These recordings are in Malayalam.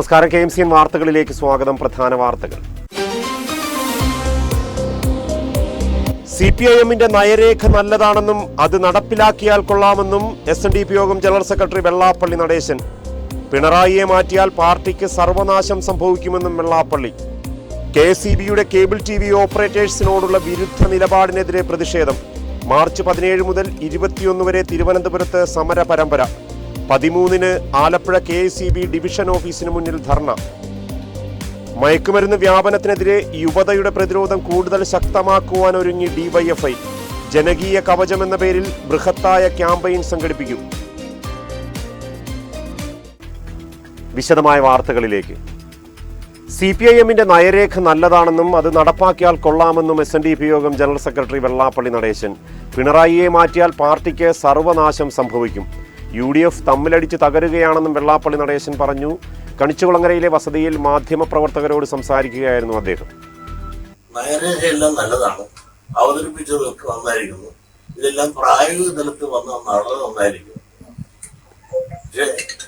നമസ്കാരം. കെ എം സി എൻ വാർത്തകളിലേക്ക് സ്വാഗതം. പ്രധാന വാർത്തകൾ. സി പി ഐ എമ്മിന്റെ നയരേഖ നല്ലതാണെന്നും അത് നടപ്പിലാക്കിയാൽ കൊള്ളാമെന്നും എസ് എൻ ഡി പി യോഗം ജനറൽ സെക്രട്ടറി വെള്ളാപ്പള്ളി നടേശൻ. പിണറായിയെ മാറ്റിയാൽ പാർട്ടിക്ക് സർവനാശം സംഭവിക്കുമെന്നും വെള്ളാപ്പള്ളി. കെ ഇ ബിയുടെ കേബിൾ ടി വി ഓപ്പറേറ്റേഴ്സിനോടുള്ള വിരുദ്ധ നിലപാടിനെതിരെ പ്രതിഷേധം. മാർച്ച് പതിനേഴ് മുതൽ ഇരുപത്തിയൊന്ന് വരെ തിരുവനന്തപുരത്ത് സമര പരമ്പര പതിമൂന്നിന് ആലപ്പുഴ കെ ഡിവിഷൻ ഓഫീസിന് മുന്നിൽ ധർണ. മയക്കുമരുന്ന് വ്യാപനത്തിനെതിരെ യുവതയുടെ പ്രതിരോധം കൂടുതൽ ശക്തമാക്കുവാൻ ഒരുങ്ങി ഡിവൈഎഫ്ഐ ജനകീയ കവചം എന്ന പേരിൽ ബൃഹത്തായ ക്യാമ്പയിൻ സംഘടിപ്പിക്കും. വിശദമായ വാർത്തകളിലേക്ക്. സി പി ഐ എമ്മിന്റെ നയരേഖ നല്ലതാണെന്നും അത് നടപ്പാക്കിയാൽ കൊള്ളാമെന്നും എസ് എൻ ഡി പി യോഗം ജനറൽ സെക്രട്ടറി വെള്ളാപ്പള്ളി നടേശൻ. പിണറായിയെ മാറ്റിയാൽ പാർട്ടിക്ക് സർവനാശം സംഭവിക്കും. യു ഡി എഫ് തമ്മിലടിച്ച് തകരുകയാണെന്നും വെള്ളാപ്പള്ളി നടേശൻ പറഞ്ഞു. കണിച്ചുകുളങ്ങരയിലെ വസതിയിൽ മാധ്യമപ്രവർത്തകരോട് സംസാരിക്കുകയായിരുന്നു അദ്ദേഹം. നയരേഖയെല്ലാം നല്ലതാണ്. അവതരിപ്പിച്ചതൊക്കെ നന്നായിരിക്കുന്നു. ഇതെല്ലാം പ്രായോഗിക തലത്തിൽ വന്ന വളരെ നന്നായിരിക്കും പക്ഷെ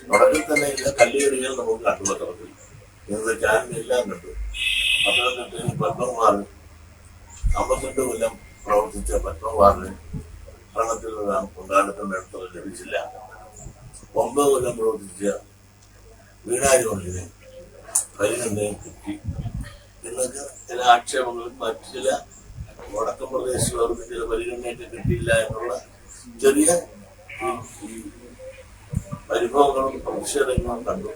തുടക്കത്തിൽ തന്നെ ഇല്ല കല്ലുകടികൾ നമുക്ക് കണ്ടു പത്രത്തിൽ ഇന്നത്തെ ചാനലെല്ലാം കണ്ടു. പത്തനംതിട്ടയിൽ പത്മകുമാർ അമ്പത്തെട്ട് കൊല്ലം പ്രവർത്തിച്ച പത്മകുമാറിന് ഭരണത്തിൽ നിന്ന് കൊണ്ടാടത്തിന്റെ അടുത്തുള്ള ലഭിച്ചില്ല. ഒമ്പത് കൊല്ലം പ്രവർത്തിച്ച വീണാജോണിന് പരിഗണനയും കിട്ടി എന്നൊക്കെ ചില ആക്ഷേപങ്ങളും മറ്റു ചില വടക്കൻ പ്രദേശത്തുള്ളവർക്ക് ചില പരിഗണനയൊക്കെ കിട്ടിയില്ല എന്നുള്ള ചെറിയ പരിഭവങ്ങളും പ്രതിഷേധങ്ങളും കണ്ടു.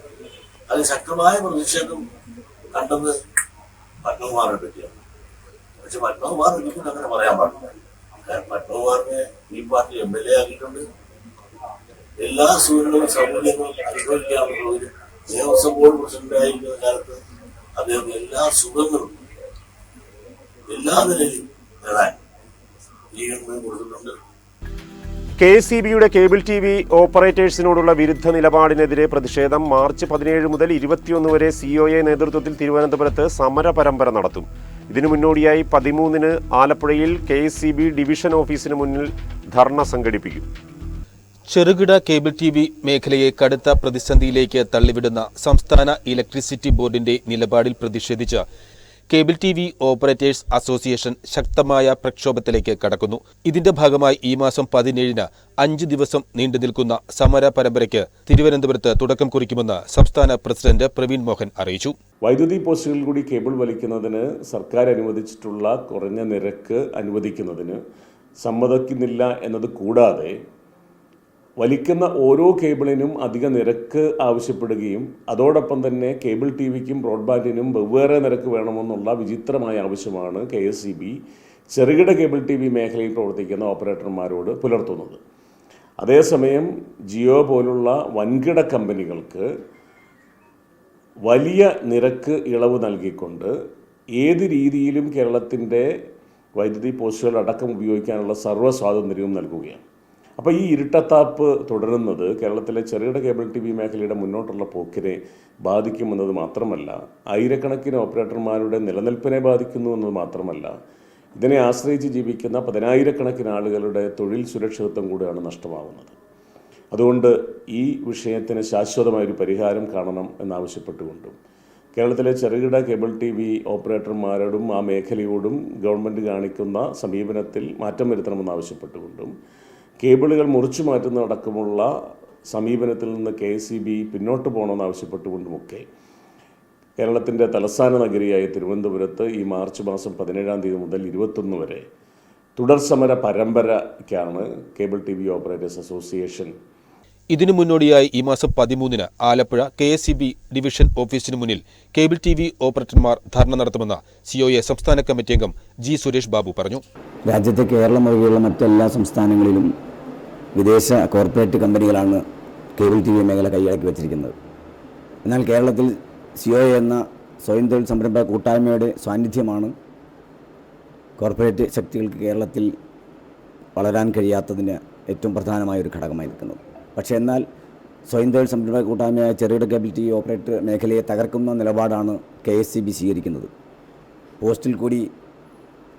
അത് ശക്തമായ പ്രതിഷേധം കണ്ടത് പത്മകുമാറിനെ പറ്റിയാണ്. പക്ഷെ പത്മകുമാർ ഒരിക്കലും അങ്ങനെ പറയാൻ പാടില്ല. പത്മകുമാറിനെ ഈ പാർട്ടി എം എൽ എ ആക്കിയിട്ടുണ്ട്. എല്ലാ സൂര്യനും സൗകര്യങ്ങളും അനുഭവിക്കാവുന്ന ഒരു ദേവസ്വം ബോർഡ് പ്രസിഡന്റായിരിക്കുന്ന കാലത്ത് അദ്ദേഹം എല്ലാ സുഖങ്ങളും എല്ലാ നിലയിലും നേടാൻ ഈ കൊടുത്തിട്ടുണ്ട്. കെ എസ് സി ബിയുടെ കേബിൾ ടി വി ഓപ്പറേറ്റേഴ്സിനോടുള്ള വിരുദ്ധ നിലപാടിനെതിരെ പ്രതിഷേധം മാർച്ച് പതിനേഴ് മുതൽ ഇരുപത്തിയൊന്ന് വരെ സി ഒ എ നേതൃത്വത്തിൽ തിരുവനന്തപുരത്ത് സമര പരമ്പര നടത്തും. ഇതിനു മുന്നോടിയായി പതിമൂന്നിന് ആലപ്പുഴയിൽ K S C B division ഓഫീസിന് മുന്നിൽ ധർണ സംഘടിപ്പിക്കും. ചെറുകിട കേബിൾ ടി വി മേഖലയെ കടുത്ത പ്രതിസന്ധിയിലേക്ക് തള്ളിവിടുന്ന സംസ്ഥാന ഇലക്ട്രിസിറ്റി ബോർഡിന്റെ നിലപാടിൽ പ്രതിഷേധിച്ച് cable T V operators association ശക്തമായ പ്രക്ഷോഭത്തിലേക്ക് കടക്കുന്നു. ഇതിന്റെ ഭാഗമായി ഈ മാസം പതിനേഴിന് അഞ്ച് ദിവസം നീണ്ടു നിൽക്കുന്ന സമര പരമ്പരയ്ക്ക് തിരുവനന്തപുരത്ത് തുടക്കം കുറിക്കുമെന്ന് സംസ്ഥാന പ്രസിഡന്റ് പ്രവീൺ മോഹൻ അറിയിച്ചു. വൈദ്യുതി പോസ്റ്റുകളിൽ കൂടി കേബിൾ വലിക്കുന്നതിന് സർക്കാർ അനുവദിച്ചിട്ടുള്ള കുറഞ്ഞ നിരക്ക് അനുവദിക്കുന്നതിന് സമ്മതിക്കുന്നില്ല എന്നത് കൂടാതെ വലിക്കുന്ന ഓരോ കേബിളിനും അധിക നിരക്ക് ആവശ്യപ്പെടുകയും അതോടൊപ്പം തന്നെ കേബിൾ ടി വിക്കും ബ്രോഡ്ബാൻഡിനും വെവ്വേറെ നിരക്ക് വേണമെന്നുള്ള വിചിത്രമായ ആവശ്യമാണ് കെ എസ് സി ബി ചെറുകിട കേബിൾ ടി വി മേഖലയിൽ പ്രവർത്തിക്കുന്ന ഓപ്പറേറ്റർമാരോട് പുലർത്തുന്നത്. അതേസമയം ജിയോ പോലുള്ള വൻകിട കമ്പനികൾക്ക് വലിയ നിരക്ക് ഇളവ് നൽകിക്കൊണ്ട് ഏത് രീതിയിലും കേരളത്തിന്റെ വൈദ്യുതി പോസ്റ്റുകൾ അടക്കം ഉപയോഗിക്കാനുള്ള സർവ സ്വാതന്ത്ര്യവും നൽകുകയാണ്. അപ്പോൾ ഈ ഇരുട്ടത്താപ്പ് തുടരുന്നത് കേരളത്തിലെ ചെറുകിട കേബിൾ ടി വി മേഖലയുടെ മുന്നോട്ടുള്ള പോക്കിനെ ബാധിക്കുമെന്നത് മാത്രമല്ല ആയിരക്കണക്കിന് ഓപ്പറേറ്റർമാരുടെ നിലനിൽപ്പിനെ ബാധിക്കുന്നു എന്നത് മാത്രമല്ല ഇതിനെ ആശ്രയിച്ച് ജീവിക്കുന്ന പതിനായിരക്കണക്കിന് ആളുകളുടെ തൊഴിൽ സുരക്ഷിതത്വം കൂടിയാണ് നഷ്ടമാകുന്നത് അതുകൊണ്ട് ഈ വിഷയത്തിന് ശാശ്വതമായൊരു പരിഹാരം കാണണം എന്നാവശ്യപ്പെട്ടുകൊണ്ടും കേരളത്തിലെ ചെറുകിട കേബിൾ ടി വി ഓപ്പറേറ്റർമാരോടും ആ മേഖലയോടും ഗവൺമെന്റ് കാണിക്കുന്ന സമീപനത്തിൽ മാറ്റം വരുത്തണമെന്നാവശ്യപ്പെട്ടുകൊണ്ടും കേബിളുകൾ മുറിച്ചു മാറ്റുന്നതടക്കമുള്ള സമീപനത്തിൽ നിന്ന് കെ എസ് സി ബി പിന്നോട്ട് പോകണമെന്നാവശ്യപ്പെട്ടുകൊണ്ടുമൊക്കെ കേരളത്തിന്റെ തലസ്ഥാന നഗരിയായ തിരുവനന്തപുരത്ത് ഈ മാർച്ച് മാസം പതിനേഴാം തീയതി മുതൽ ഇരുപത്തൊന്ന് വരെ തുടർ സമര പരമ്പരയ്ക്കാണ് cable T V operators association ഇതിനു മുന്നോടിയായി ഈ മാസം പതിമൂന്നിന് Alappuzha K S B division ഓഫീസിന് മുന്നിൽ കേബിൾ ടി വി ഓപ്പറേറ്റർമാർ ധർണ നടത്തുമെന്ന് സി ഒ എ സംസ്ഥാന കമ്മിറ്റി അംഗം ജി സുരേഷ് ബാബു പറഞ്ഞു. രാജ്യത്തെ കേരളം ഒഴികെയുള്ള മറ്റെല്ലാ സംസ്ഥാനങ്ങളിലും വിദേശ കോർപ്പറേറ്റ് കമ്പനികളാണ് കേബിൾ ടി വി മേഖല കൈയടക്കി വച്ചിരിക്കുന്നത്. എന്നാൽ കേരളത്തിൽ സി ഒ എന്ന സ്വയം തൊഴിൽ സംരംഭ കൂട്ടായ്മയുടെ സാന്നിധ്യമാണ് കോർപ്പറേറ്റ് ശക്തികൾക്ക് കേരളത്തിൽ വളരാൻ കഴിയാത്തതിന് ഏറ്റവും പ്രധാനമായ ഒരു ഘടകമായി നിൽക്കുന്നത്. പക്ഷേ എന്നാൽ സ്വയം തൊഴിൽ സംരംഭ കൂട്ടായ്മയായ ചെറുകിട കേബിലിറ്റി ഓപ്പറേറ്റർ മേഖലയെ തകർക്കുന്ന നിലപാടാണ് കെ എസ് സി ബി സ്വീകരിക്കുന്നത്. പോസ്റ്റിൽ കൂടി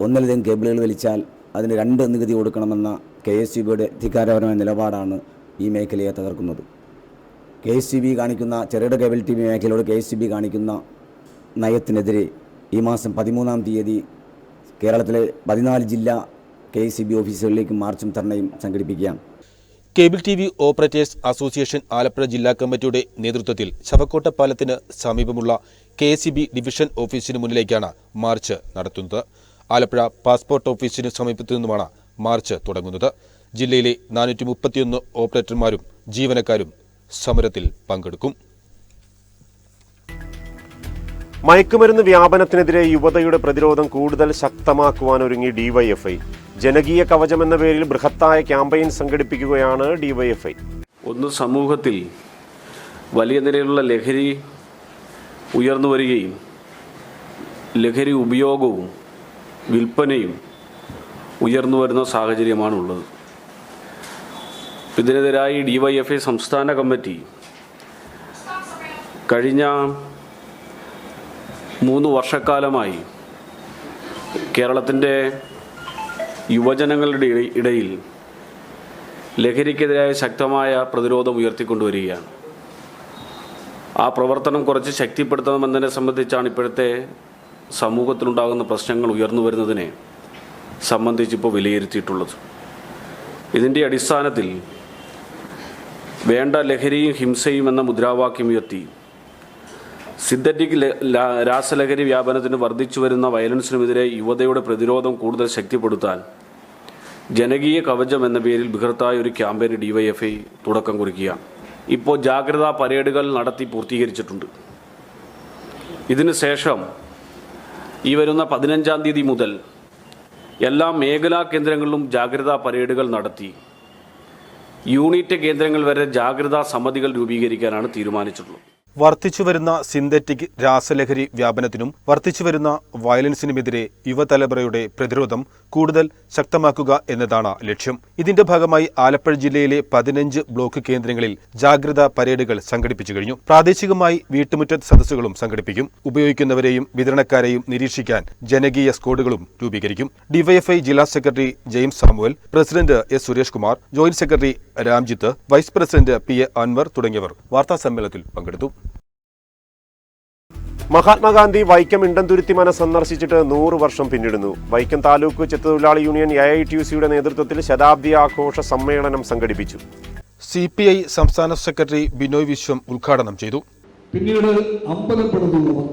ഒന്നിലധികം കേബിളുകൾ വലിച്ചാൽ അതിന് രണ്ട് നികുതി കൊടുക്കണമെന്ന കെ എസ് സി ബിയുടെ അധികാരപരമായ നിലപാടാണ് ഈ മേഖലയെ തകർക്കുന്നത്. കെ എസ് സി ബി കാണിക്കുന്ന ചെറുകിട വി മേഖലയോട് കെ എസ് സി ബി കാണിക്കുന്ന നയത്തിനെതിരെ ഈ മാസം പതിമൂന്നാം തീയതി കേരളത്തിലെ പതിനാല് ജില്ലാ കെ എസ് സി ബി ഓഫീസുകളിലേക്ക് മാർച്ചും ധർണയും സംഘടിപ്പിക്കുകയാണ്. Cable T V operators association Alappuzha ജില്ലാ കമ്മിറ്റിയുടെ നേതൃത്വത്തിൽ ശവക്കോട്ട പാലത്തിന് സമീപമുള്ള കെ എസ് ഡിവിഷൻ ഓഫീസിന് മുന്നിലേക്കാണ് മാർച്ച് നടത്തുന്നത്. ആലപ്പുഴ പാസ്പോർട്ട് ഓഫീസിന് സമീപത്തു നിന്നുമാണ് മാർച്ച് തുടങ്ങുന്നത്. ജില്ലയിലെ നാനൂറ്റി മുപ്പത്തിയൊന്ന് ഓപ്പറേറ്റർമാരും ജീവനക്കാരും സമരത്തിൽ പങ്കെടുക്കും. മയക്കുമരുന്ന് വ്യാപനത്തിനെതിരെ യുവതയുടെ പ്രതിരോധം കൂടുതൽ ശക്തമാക്കുവാൻ ഒരുങ്ങി ഡിവൈഎഫ്ഐ ജനകീയ കവചം എന്ന പേരിൽ ബൃഹത്തായ ക്യാമ്പയിൻ സംഘടിപ്പിക്കുകയാണ് ഡിവൈഎഫ്ഐ ഒന്ന് സമൂഹത്തിൽ വലിയ നിലയിലുള്ള ലഹരി ഉയർന്നു വരികയും ലഹരി ഉപയോഗവും വിൽപ്പനയും ഉയർന്നു വരുന്ന സാഹചര്യമാണുള്ളത്. ഇതിനെതിരായി ഡിവൈഎഫ്ഐ സംസ്ഥാന കമ്മിറ്റി കഴിഞ്ഞ മൂന്ന് വർഷക്കാലമായി കേരളത്തിന്റെ യുവജനങ്ങളുടെ ഇടയിൽ ലഹരിക്കെതിരായ ശക്തമായ പ്രതിരോധം ഉയർത്തിക്കൊണ്ടുവരികയാണ്. ആ പ്രവർത്തനം കുറച്ച് ശക്തിപ്പെടുത്തണമെന്നതിനെ സംബന്ധിച്ചാണ് ഇപ്പോഴത്തെ സമൂഹത്തിലുണ്ടാകുന്ന പ്രശ്നങ്ങൾ ഉയർന്നു വരുന്നതിനെ സംബന്ധിച്ച് ഇപ്പോൾ വിലയിരുത്തിയിട്ടുള്ളത്. ഇതിന്റെ അടിസ്ഥാനത്തിൽ വേണ്ട ലഹരിയും ഹിംസയും എന്ന മുദ്രാവാക്യം ഉയർത്തി സിന്തറ്റിക് രാസലഹരി വ്യാപനത്തിന് വർദ്ധിച്ചു വരുന്ന വയലൻസിനുമെതിരെ യുവതയുടെ പ്രതിരോധം കൂടുതൽ ശക്തിപ്പെടുത്താൻ ജനകീയ കവചം എന്ന പേരിൽ ബൃഹത്തായ ഒരു ക്യാമ്പയിന് ഡിവൈഎഫ്ഐ തുടക്കം കുറിക്കുകയാണ് ഇപ്പോൾ ജാഗ്രതാ പരേഡുകൾ നടത്തി പൂർത്തീകരിച്ചിട്ടുണ്ട്. ഇതിനു ശേഷം ഈ വരുന്ന പതിനഞ്ചാം തീയതി മുതൽ എല്ലാ മേഖലാ കേന്ദ്രങ്ങളിലും ജാഗ്രതാ പരേഡുകൾ നടത്തി. യൂണിറ്റ് കേന്ദ്രങ്ങൾ വരെ ജാഗ്രതാ സമിതികൾ രൂപീകരിക്കാനാണ് തീരുമാനിച്ചിട്ടുള്ളത്. വർദ്ധിച്ചുവരുന്ന സിന്തറ്റിക് രാസലഹരി വ്യാപനത്തിനും വർദ്ധിച്ചുവരുന്ന വയലൻസിനുമെതിരെ യുവതലമുറയുടെ പ്രതിരോധം കൂടുതൽ ശക്തമാക്കുക എന്നതാണ് ലക്ഷ്യം. ഇതിന്റെ ഭാഗമായി ആലപ്പുഴ ജില്ലയിലെ പതിനഞ്ച് ബ്ലോക്ക് കേന്ദ്രങ്ങളിൽ ജാഗ്രതാ പരേഡുകൾ സംഘടിപ്പിച്ചു കഴിഞ്ഞു. പ്രാദേശികമായി വീട്ടുമുറ്റത്ത് സദസ്സുകളും സംഘടിപ്പിക്കും. ഉപയോഗിക്കുന്നവരെയും വിതരണക്കാരെയും നിരീക്ഷിക്കാൻ ജനകീയ സ്കോഡുകളും രൂപീകരിക്കും. ഡിവൈഎഫ്ഐ ജില്ലാ secretary James Samuel president S Suresh Kumar joint secretary Ramjith vice president P A Anwar തുടങ്ങിയവർ വാർത്താ സമ്മേളനത്തിൽ പങ്കെടുത്തു. മഹാത്മാഗാന്ധി വൈക്കം ഇണ്ടംതുരുത്തി മന സന്ദർശിച്ചിട്ട് നൂറ് വർഷം പിന്നിടുന്നു. Vaikom taluk ചെത്തുതൊഴിലാളി union A I T U സിയുടെ നേതൃത്വത്തിൽ ശതാബ്ദി ആഘോഷ സമ്മേളനം സംഘടിപ്പിച്ചു. സി പി ഐ സംസ്ഥാന സെക്രട്ടറി ബിനോയ് വിശ്വം ഉദ്ഘാടനം ചെയ്തു. പിന്നീട് അമ്പലപ്പെടുത്തുന്നവർ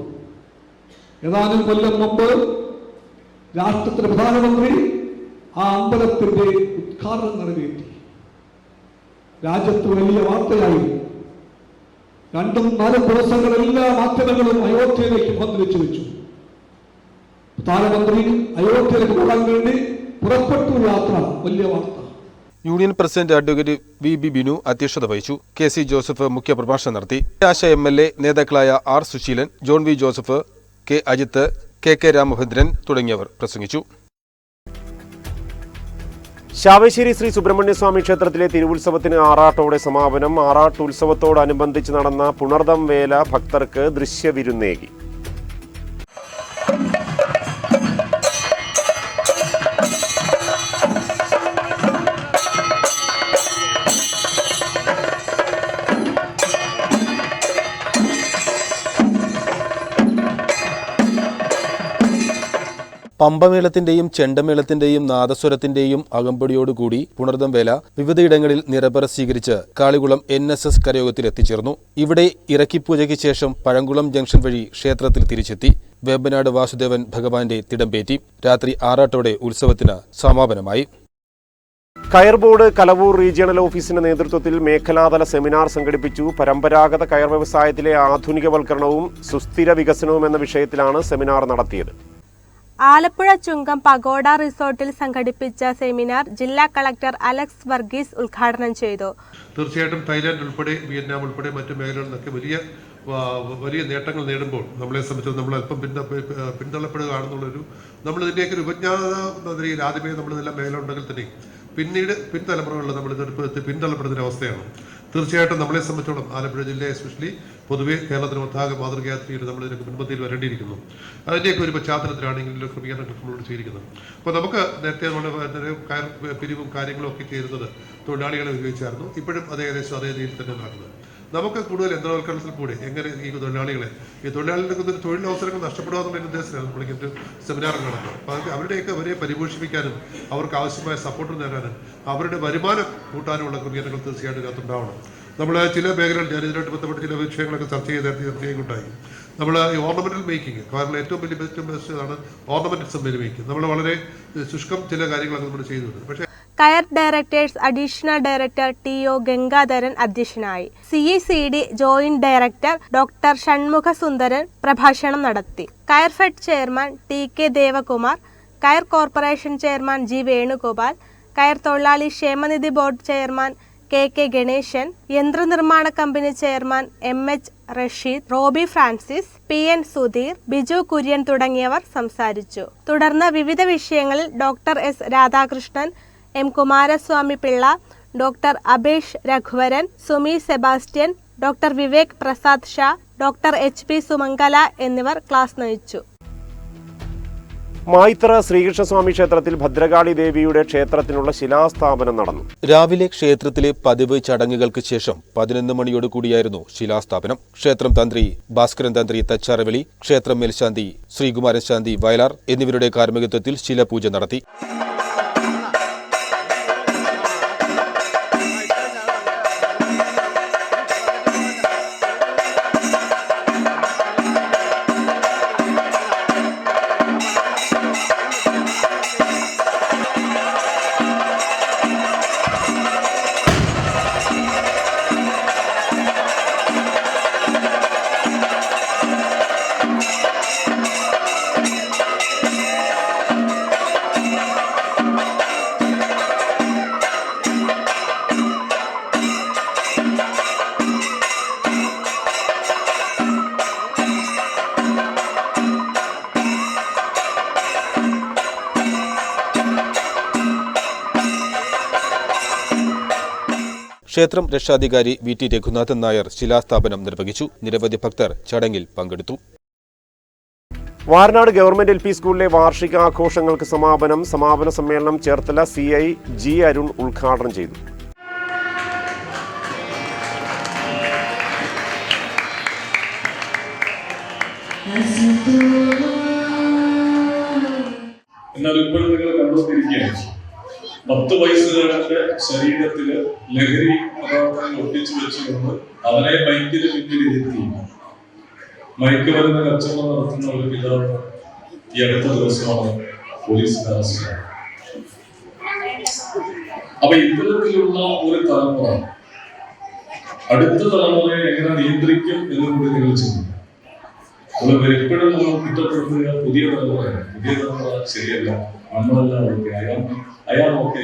ഏതാനും കൊല്ലം മുമ്പ് രാഷ്ട്രത്തിന്റെ പ്രധാനമന്ത്രി ആ അമ്പലത്തിന്റെ ഉദ്ഘാടനം നിറവേറ്റി. രാജ്യത്ത് വലിയ വാർത്തയായി രണ്ടും നാലും ദിവസങ്ങൾ എല്ലാ മാധ്യമങ്ങളും അയോധ്യയിലേക്ക് പങ്കുവെച്ചു വെച്ചു. പ്രധാനമന്ത്രി അയോധ്യയിലേക്ക് പോകാൻ വേണ്ടി പുറപ്പെട്ടു യാത്ര. വലിയ വാർത്ത. Union president advocate V B Binu അധ്യക്ഷത വഹിച്ചു. കെ സി ജോസഫ് മുഖ്യപ്രഭാഷണം നടത്തി. ആശ എം എൽ എ നേതാക്കളായ R Susheelan John V Joseph K Ajith K K Ramabhadran തുടങ്ങിയവർ പ്രസംഗിച്ചു. ശാവശ്ശേരി ശ്രീ സുബ്രഹ്മണ്യസ്വാമി ക്ഷേത്രത്തിലെ തിരുവുത്സവത്തിന് ആറാട്ടോടെ സമാപനം. ആറാട്ട് ഉത്സവത്തോടനുബന്ധിച്ച് നടന്ന പുണർദം വേല ഭക്തർക്ക് ദൃശ്യവിരുന്നേകി. പമ്പമേളത്തിന്റെയും ചെണ്ടമേളത്തിന്റെയും നാദസ്വരത്തിന്റെയും അകമ്പടിയോടുകൂടി പുണർദം വേല വിവിധയിടങ്ങളിൽ നിരപര സ്വീകരിച്ച് കാളികുളം എൻ എസ് എസ് കരയോഗത്തിൽ എത്തിച്ചേർന്നു ഇവിടെ ഇറക്കിപ്പൂജയ്ക്ക് ശേഷം പഴങ്കുളം ജംഗ്ഷൻ വഴി ക്ഷേത്രത്തിൽ തിരിച്ചെത്തി വേമ്പനാട് വാസുദേവൻ ഭഗവാന്റെ തിടമ്പേറ്റി. രാത്രി ആറാട്ടോടെ ഉത്സവത്തിന് സമാപനമായി. കയർബോർഡ് കലവൂർ റീജിയണൽ ഓഫീസിന്റെ നേതൃത്വത്തിൽ മേഖലാതല സെമിനാർ സംഘടിപ്പിച്ചു. പരമ്പരാഗത കയർ വ്യവസായത്തിലെ ആധുനികവൽക്കരണവും സുസ്ഥിര വികസനവും എന്ന വിഷയത്തിലാണ് സെമിനാർ നടത്തിയത്. ആലപ്പുഴ ചുങ്കം പഗോഡ റിസോർട്ടിൽ സംഘടിപ്പിച്ച സെമിനാർ ജില്ലാ കളക്ടർ അലക്സ് വർഗീസ് ഉദ്ഘാടനം ചെയ്തു. തീർച്ചയായിട്ടും തായ്ലാന്റ് ഉൾപ്പെടെ വിയറ്റ്നാം ഉൾപ്പെടെ മറ്റ് മേഖലകളിൽ നിന്നൊക്കെ വലിയ വലിയ നേട്ടങ്ങൾ നേടുമ്പോൾ നമ്മളെ സംബന്ധിച്ച് നമ്മൾ അല്പം പിന്ത പിന്തള്ളപ്പെടുകയാണെന്നുള്ളൊരു നമ്മൾ ഇതിന്റെയൊക്കെ ഒരു നിലയിൽ ആദ്യമേ നമ്മൾ ഇതെല്ലാം മേഖല ഉണ്ടെങ്കിൽ തന്നെ പിന്നീട് പിൻതലമുറകളിൽ നമ്മൾ ഇതെടുപ്പ് പിന്തള്ളപ്പെടുന്ന അവസ്ഥയാണ് തീർച്ചയായിട്ടും നമ്മളെ സംബന്ധിച്ചോളം ആലപ്പുഴ ജില്ലയെ എസ്പെഷ്യലി പൊതുവെ കേരളത്തിന് ഒട്ടാകെ മാതൃകയാത്രയിൽ നമ്മൾ ഇതിനൊക്കെ മുൻപന്തിയിൽ വരേണ്ടിയിരിക്കുന്നു. അതിന്റെയൊക്കെ ഒരു പശ്ചാത്തലത്തിലാണ് ഇങ്ങനെയുള്ള ക്രമീകരണങ്ങൾ നമ്മളോട് ചെയ്തിരിക്കുന്നത് അപ്പോൾ നമുക്ക് നേരത്തെ നമ്മൾ പിരിവും കാര്യങ്ങളും ഒക്കെ ചെയ്യുന്നത് തൊഴിലാളികളെ ഉപയോഗിച്ചായിരുന്നു. ഇപ്പോഴും അതേ ഏകദേശം അതേ രീതിയിൽ തന്നെ നടക്കുന്നത് നമുക്ക് കൂടുതൽ യന്ത്രവൽക്കരണത്തിൽ കൂടി എങ്ങനെ ഈ തൊഴിലാളികളെ ഈ തൊഴിലാളികൾക്ക് തൊഴിലവസരങ്ങൾ നഷ്ടപ്പെടാമെന്നുള്ള ഉദ്ദേശത്തിലാണ് നമ്മൾ ഇങ്ങനത്തെ സെമിനാർ നടത്തുന്നത് അപ്പോൾ അവരുടെയൊക്കെ അവരെ പരിപോഷിപ്പിക്കാനും അവർക്ക് ആവശ്യമായ സപ്പോർട്ട് നേടാനും അവരുടെ വരുമാനം കൂട്ടാനുമുള്ള ക്രമീകരണങ്ങൾ തീർച്ചയായിട്ടും ഇതിനകത്തുണ്ടാവണം നമ്മൾ ചില മേഖലകൾ ഞാൻ ബന്ധപ്പെട്ട് ചില വിഷയങ്ങളൊക്കെ ചർച്ച ചെയ്ത് ചർച്ച ചെയ്യുകയുണ്ടായി നമ്മൾ ഈ ഓർണമെന്റൽ മേക്കിംഗ് കാരണം ഏറ്റവും വലിയ ഏറ്റവും ബെസ്റ്റ് ആണ് ഓർണമെന്റൽ സബ്മിൽ മേക്കിംഗ് നമ്മൾ വളരെ ശുഷ്കം ചില കാര്യങ്ങളൊക്കെ നമ്മൾ ചെയ്തിട്ടുണ്ട് പക്ഷേ coir directors additional director T O Gangadharan അധ്യക്ഷനായി. C E C D joint director doctor Shanmukha Sundaran പ്രഭാഷണം നടത്തി. Coir fed chairman T K Devakumar coir corporation chairman G Venugopal coir തൊഴിലാളി ക്ഷേമനിധി board chairman K K Ganeshan യന്ത്രനിർമ്മാണ company chairman M H Rasheed Robi Francis P N Sudheer Biju Kurian തുടങ്ങിയവർ സംസാരിച്ചു. തുടർന്ന് വിവിധ വിഷയങ്ങളിൽ doctor S Radhakrishnan M Kumaraswamy Pillai doctor Abhesh Raghuvaran Sumi Sebastian doctor Vivek Prasad Shah doctor H P Sumangala എന്നിവർ ക്ലാസ് നയിച്ചു. മായിത്തറ ശ്രീകൃഷ്ണസ്വാമി ക്ഷേത്രത്തിൽ ഭദ്രകാളി ദേവിയുടെ ക്ഷേത്രത്തിനുള്ള ശിലാസ്ഥാപനം നടന്നു. രാവിലെ ക്ഷേത്രത്തിലെ പതിവ് ചടങ്ങുകൾക്ക് ശേഷം പതിനൊന്ന് മണിയോട് കൂടിയായിരുന്നു ശിലാസ്ഥാപനം. ക്ഷേത്രം തന്ത്രി ഭാസ്കരൻ തന്ത്രി തച്ചാറവെളി ക്ഷേത്രം മേൽശാന്തി ശ്രീകുമാരൻ ശാന്തി വയലാർ എന്നിവരുടെ കാർമ്മികത്വത്തിൽ ശിലപൂജ നടത്തി. ക്ഷേത്രം രക്ഷാധികാരി വി ടി രഘുനാഥൻ നായർ ശിലാസ്ഥാപനം നിർവഹിച്ചു. നിരവധി ഭക്തർ ചടങ്ങിൽ പങ്കെടുത്തു. വാരനാട് ഗവൺമെന്റ് എൽ പി സ്കൂളിലെ വാർഷികാഘോഷങ്ങൾക്ക് സമാപനം സമാപന സമ്മേളനം Cherthala C I G Arun ഉദ്ഘാടനം ചെയ്തു. എന്നാൽ ഇപ്പോഴും നിങ്ങൾ കണ്ടുകൊണ്ടിരിക്കുകയാണ്. പത്ത് വയസ്സുകാരന്റെ ശരീരത്തിൽ ലഹരി പദാർത്ഥങ്ങൾ ഒട്ടിച്ചു വെച്ചുകൊണ്ട് അവനെ മൈക്കിന് പിന്നിലിരുത്തി മയക്കുമരുന്ന് കച്ചവടം നടത്തുന്ന ഒരു പിതാവ് ഈ അടുത്ത ദിവസമാണ് പോലീസ് അറസ്റ്റിലായത്. അപ്പൊ ഇത്തരത്തിലുള്ള ഒരു തലമുറ അടുത്ത തലമുറയെ എങ്ങനെ നിയന്ത്രിക്കും എന്ന് കൂടി നിങ്ങൾ ചിന്തിക്കും നമ്മൾ എപ്പോഴും നമ്മൾ കുറ്റപ്പെടുത്തുക പുതിയ തലമുറയാണ്. പുതിയ തലമുറ ശരിയല്ല. നമ്മളെല്ലാം ഓക്കെ അയാൾ അയാൾ ഓക്കെ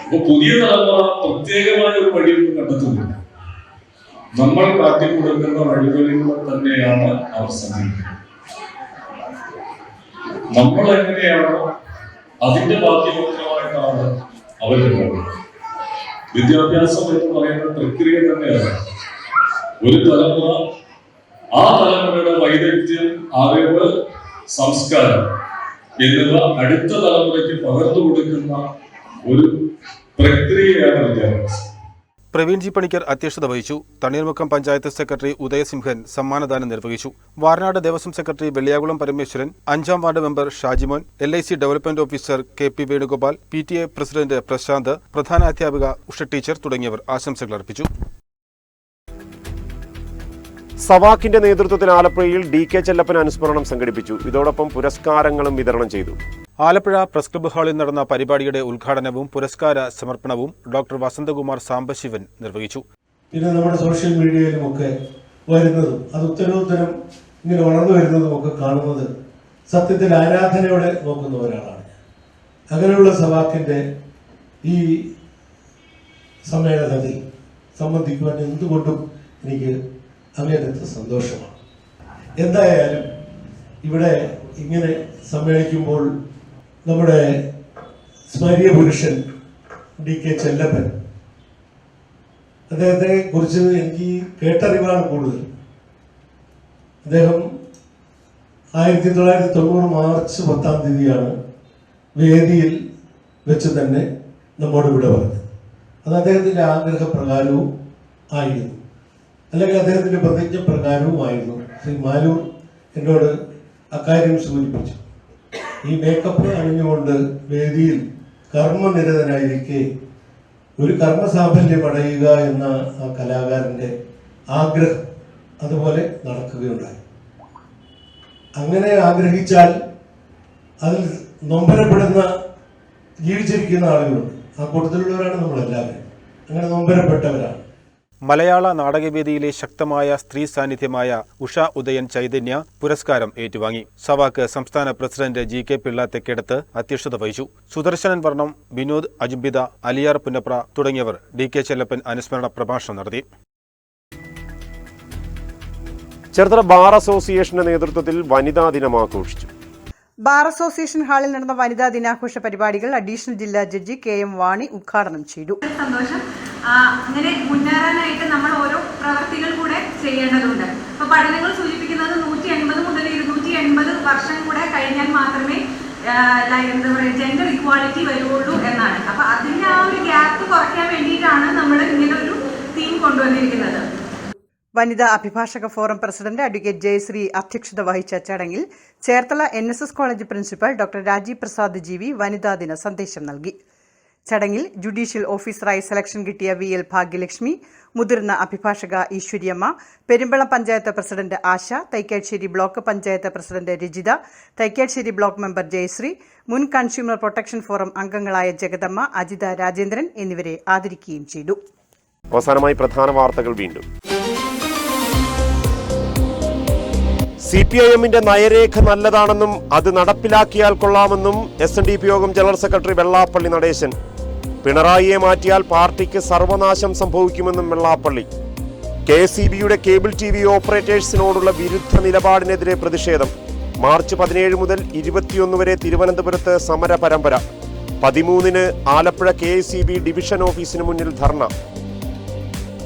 അപ്പൊ പുതിയ തലമുറ പ്രത്യേകമായ ഒരു വഴിയൊന്നും കണ്ടെത്തുന്നില്ല നമ്മൾ കാട്ടിക്കൊടുക്കുന്ന വഴികളിലൂടെ തന്നെയാണ് അവർ സഞ്ചരിക്കുന്നത് നമ്മൾ എങ്ങനെയാണോ അതിന്റെ ബാധ്യപത്രമായിട്ടാണ് അവരുടെ വഴി വിദ്യാഭ്യാസം എന്ന് പറയുന്ന പ്രക്രിയ തന്നെയാണ്. ഒരു തലമുറ ആ തലമുറയുടെ വൈദഗ്ധ്യം അറിവ് സംസ്കാരം എന്നിവ അടുത്ത തലമുറയ്ക്ക് പകർന്നു കൊടുക്കുന്ന ഒരു പ്രക്രിയയാണ് വിദ്യാഭ്യാസം. പ്രവീൺ ജി പണിക്കർ അധ്യക്ഷത വഹിച്ചു. തണ്ണീർമുക്കം പഞ്ചായത്ത് സെക്രട്ടറി ഉദയസിംഹൻ സമ്മാനദാനം നിർവഹിച്ചു. വാർനാട് ദേവസ്വം സെക്രട്ടറി വെള്ളിയാകുളം പരമേശ്വരൻ അഞ്ചാം ward member Shajimon L I C development officer K P Venugopal P T A president Prashanth പ്രധാന അധ്യാപിക ഉഷ ടീച്ചർ തുടങ്ങിയവർ ആശംസകൾ അർപ്പിച്ചു. സവാക്കിന്റെ നേതൃത്വത്തിൽ ആലപ്പുഴയിൽ ഡി കെ ചെല്ലപ്പൻ അനുസ്മരണം സംഘടിപ്പിച്ചു. ഇതോടൊപ്പം പുരസ്കാരങ്ങളും വിതരണം ചെയ്തു. ആലപ്പുഴ പ്രസ് ക്ലബ്ബ് ഹാളിൽ നടന്ന പരിപാടിയുടെ ഉദ്ഘാടനവും പുരസ്കാര സമർപ്പണവും ഡോക്ടർ വസന്തകുമാർ സാംബശിവൻ നിർവഹിച്ചു. പിന്നെ നമ്മുടെ സോഷ്യൽ മീഡിയയിലും ഒക്കെ വരുന്നതും അത് ഉത്തരോത്തരം ഇങ്ങനെ വളർന്നു വരുന്നതും ഒക്കെ കാണുന്നത് സത്യത്തിൽ ആരാധനയോടെ നോക്കുന്ന ഒരാളാണ്. അങ്ങനെയുള്ള സവാക്കിന്റെ ഈ സമ്മേളനത്തിൽ സംബന്ധിക്കുവാൻ എന്തുകൊണ്ടും എനിക്ക് അങ്ങേയറ്റത്തെ സന്തോഷമാണ്. എന്തായാലും ഇവിടെ ഇങ്ങനെ സമ്മേളിക്കുമ്പോൾ നമ്മുടെ സ്മരീയ പുരുഷൻ ഡി കെ ചെല്ലപ്പൻ. അദ്ദേഹത്തെ കുറിച്ച് എനിക്ക് കേട്ടറിവാണ് കൂടുതൽ. അദ്ദേഹം ആയിരത്തി തൊള്ളായിരത്തി തൊണ്ണൂറ് മാർച്ച് പത്താം തീയതിയാണ് വേദിയിൽ വെച്ച് തന്നെ നമ്മോട് വിട പറഞ്ഞത്. അത് അദ്ദേഹത്തിന്റെ ആഗ്രഹപ്രകാരവും ആയിരുന്നു. അല്ലെങ്കിൽ അദ്ദേഹത്തിന്റെ പ്രതിജ്ഞ പ്രകാരവുമായിരുന്നു ശ്രീ മാലൂർ എന്നോട് അക്കാര്യം സൂചിപ്പിച്ചു. ഈ മേക്കപ്പ് അണിഞ്ഞുകൊണ്ട് വേദിയിൽ കർമ്മനിരതനായിരിക്കെ ഒരു കർമ്മസാഫല്യം അടയുക എന്ന ആ കലാകാരന്റെ ആഗ്രഹം അതുപോലെ നടക്കുകയുണ്ടായി. അങ്ങനെ ആഗ്രഹിച്ചാൽ അതിൽ നൊമ്പരപ്പെടുന്ന ജീവിച്ചിരിക്കുന്ന ആളുകളുണ്ട്. ആ കൂട്ടത്തിലുള്ളവരാണ് നമ്മളെല്ലാവരും. അങ്ങനെ നൊമ്പരപ്പെട്ടവരാണ്. മലയാള നാടകവേദിയിലെ ശക്തമായ സ്ത്രീ സാന്നിധ്യമായ ഉഷ ഉദയൻ ചൈതന്യ പുരസ്കാരം ഏറ്റുവാങ്ങി. സവാക്ക് സംസ്ഥാന president G K Pillai Thekkedath അധ്യക്ഷത വഹിച്ചു. സുദർശനൻ വർണം വിനോദ് അജുംബിത അലിയാർ പുന്നപ്ര തുടങ്ങിയവർ ഡി കെ ചെല്ലപ്പൻ അനുസ്മരണ പ്രഭാഷണം നടത്തി. ചെറുതല ബാർ അസോസിയേഷന്റെ നേതൃത്വത്തിൽ വനിതാ ദിനം ആഘോഷിച്ചു ബാർ അസോസിയേഷൻ ഹാളിൽ നടന്ന വനിതാ ദിനാഘോഷ പരിപാടികൾ അഡീഷണൽ ജില്ലാ ജഡ്ജി കെ എം വാണി ഉദ്ഘാടനം ചെയ്തു. സന്തോഷം. അങ്ങനെ മുന്നേറാനായിട്ട് നമ്മൾ ഓരോ പ്രവർത്തികൾ കൂടെ ചെയ്യേണ്ടതുണ്ട്. അപ്പൊ പഠനങ്ങൾ സൂചിപ്പിക്കുന്നത് നൂറ്റി എൺപത് മുതൽ ഇരുന്നൂറ്റി എൺപത് വർഷം കൂടെ കഴിഞ്ഞാൽ മാത്രമേ എന്താ പറയുക ജെൻഡർ ഇക്വാളിറ്റി വരുള്ളൂ എന്നാണ്. അപ്പൊ അതിന്റെ ആ ഒരു ഗ്യാപ്പ് കുറയ്ക്കാൻ വേണ്ടിയിട്ടാണ് നമ്മൾ ഇങ്ങനെ ഒരു തീം കൊണ്ടുവന്നിരിക്കുന്നത്. വനിതാ അഭിഭാഷക ഫോറം പ്രസിഡന്റ് അഡ്വക്കേറ്റ് ജയശ്രീ അധ്യക്ഷത വഹിച്ച ചടങ്ങിൽ Cherthala N college principal doctor Rajeev Prasad G വനിതാ ദിന സന്ദേശം നൽകി. ചടങ്ങിൽ ജുഡീഷ്യൽ ഓഫീസറായി സെലക്ഷൻ കിട്ടിയ വി എൽ ഭാഗ്യലക്ഷ്മി മുതിർന്ന അഭിഭാഷക Eeshwaryamma Perumbalam panchayat president Asha Thaikkassery block panchayat president Rajitha Thaikkassery block member Jayashree മുൻ കൺസ്യൂമർ പ്രൊട്ടക്ഷൻ ഫോറം അംഗങ്ങളായ ജഗദമ്മ അജിത രാജേന്ദ്രൻ എന്നിവരെ ആദരിക്കുകയും ചെയ്തു. അവസാനമായി പ്രധാന വാർത്തകൾ വീണ്ടും. സി പി ഐ എമ്മിന്റെ നയരേഖ നല്ലതാണെന്നും അത് നടപ്പിലാക്കിയാൽ കൊള്ളാമെന്നും S N D P Yogam general secretary Vellappally Natesan പിണറായിയെ മാറ്റിയാൽ പാർട്ടിക്ക് സർവനാശം സംഭവിക്കുമെന്നും വെള്ളാപ്പള്ളി. കെ സി ബിയുടെ കേബിൾ ടി വി ഓപ്പറേറ്റേഴ്സിനോടുള്ള വിരുദ്ധ നിലപാടിനെതിരെ പ്രതിഷേധം. മാർച്ച് പതിനേഴ് മുതൽ ഇരുപത്തിയൊന്ന് വരെ തിരുവനന്തപുരത്ത് സമര പരമ്പര പതിമൂന്നിന് ആലപ്പുഴ കെ ഡിവിഷൻ ഓഫീസിന് മുന്നിൽ ധർണ.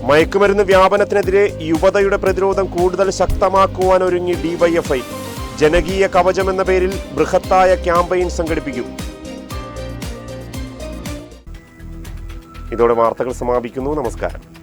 മയക്കുമരുന്ന് വ്യാപനത്തിനെതിരെ യുവതയുടെ പ്രതിരോധം കൂടുതൽ ശക്തമാക്കുവാനൊരുങ്ങി ഡിവൈഎഫ്ഐ ജനകീയ കവചം എന്ന പേരിൽ ബൃഹത്തായ ക്യാമ്പയിൻ സംഘടിപ്പിക്കും. ഇതോടെ വാർത്തകൾ സമാപിക്കുന്നു. നമസ്കാരം.